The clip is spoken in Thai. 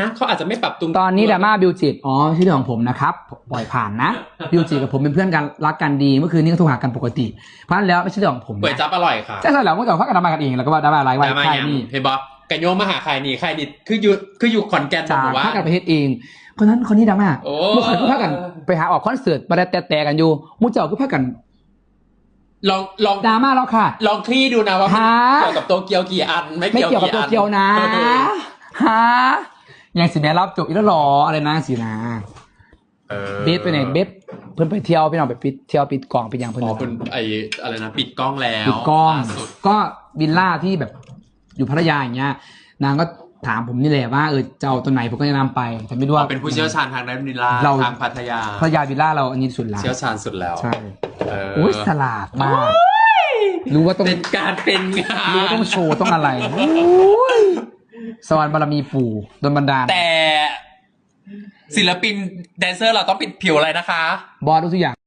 นะเขาอาจจะไม่ปรับตรงตอนนี้ดราม่าบิวจิตอ๋อไม่ใช่เรื่องของผมนะครับ ปล่อยผ่านนะ บิวจิตกับผมเป็นเพื่อนกันรักกันดี เมื่อคืนนี้ก็โทรหากันปกติ เพราะฉะนั้นแล้วไม่ใช่เรื่องของผมก๋วยนะจับอร่อยค่ะใช่ใช่แล้วเมื่อก่อนพักกันดราม่ากันเองแล้วก็ว่าดราม่าอะไรดไว้ราม่าใครยังนี่เห็นบอกันโยมมาหาใครนี่ใครนี่คืออยู่คืออยู่ขอนแก่นจากบอกว่าพักกันประเทศเองคนนั้นคนนี้ดราม่าโอ้เมื่อก่อนก็พักกันไปหาออกคอนเสิร์ตมาแต่แต่กันอยู่มุเจ้าก็พักกันลองลองดราม่าแล้วค่ะ ลองคลี่ดูนะว่ามันฮะเกี่ยวกับโตเกียวกี่อัน ไม่ไม่เกี่ยวเกี่ยวกับกี่ตัวอันเกียวนะเออฮะ ยังสิแม่รับจบอีกแล้วเหรออะไรนะสินะออเบสไปไหนเบสเพิ่นไปเที่ยวพี่น้องไปปิดเที่ยวปิดกล่องไปอย่างเพิ่นอ๋อนะเป็นไออะไรนะปิดกล้องแล้วปิดกล้องล่าสุดก็วิลล่าที่แบบอยู่พัทยาอย่างเงี้ย นางก็ถามผมนี่แหละว่าเออจะเอาตัวไหนผมก็จะนำไปแต่ไม่รู้อ๋ว่าอเป็นผู้เชี่ยวชาญทางด้านนิลาเรา ทางพัทยาพัทยาวิลล่าเราอันนี้สุดละเชี่ยวชาญสุดแล้วใช่เออโอ้ยสลาดมากรู้ว่าต้องเป็นการเป็นงารู้ว่าต้อนงโชว์ต้องอะไรโอ้ย สวรรค์บารมีปู่โดนบันดาลแต่ศิลปินแดนเซอร์เราต้องปิดผิวอะไรนะคะ บอสรู้ทุกอย่าง